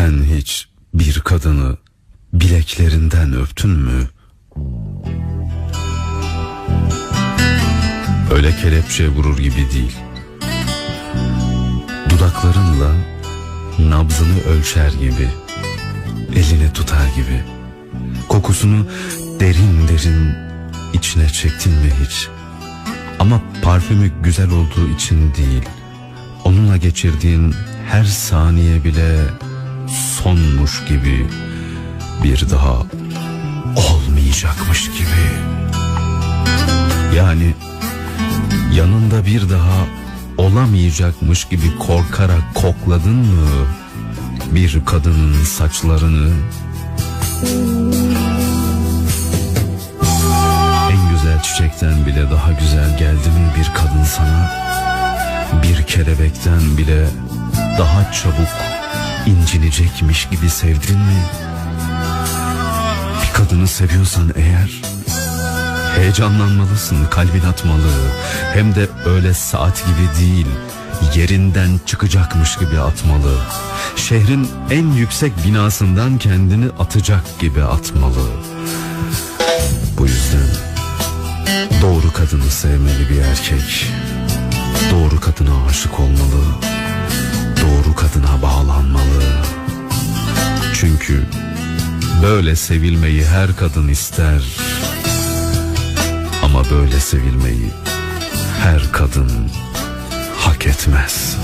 Sen hiç bir kadını bileklerinden öptün mü? Öyle kelepçe vurur gibi değil. Dudaklarınla nabzını ölçer gibi. Elini tutar gibi. Kokusunu derin derin içine çektin mi hiç? Ama parfümü güzel olduğu için değil. Onunla geçirdiğin her saniye bile sonmuş gibi bir daha olmayacakmış gibi. Yani yanında bir daha olamayacakmış gibi korkarak kokladın mı bir kadının saçlarını? En güzel çiçekten bile daha güzel geldi mi bir kadın sana? Bir kelebekten bile daha çabuk incinecekmiş gibi sevdin mi? Bir kadını seviyorsan eğer heyecanlanmalısın, kalbin atmalı. Hem de öyle saat gibi değil, yerinden çıkacakmış gibi atmalı. Şehrin en yüksek binasından kendini atacak gibi atmalı. Bu yüzden doğru kadını sevmeli bir erkek. Doğru kadına aşık olmalı. Böyle sevilmeyi her kadın ister. Ama böyle sevilmeyi her kadın hak etmez.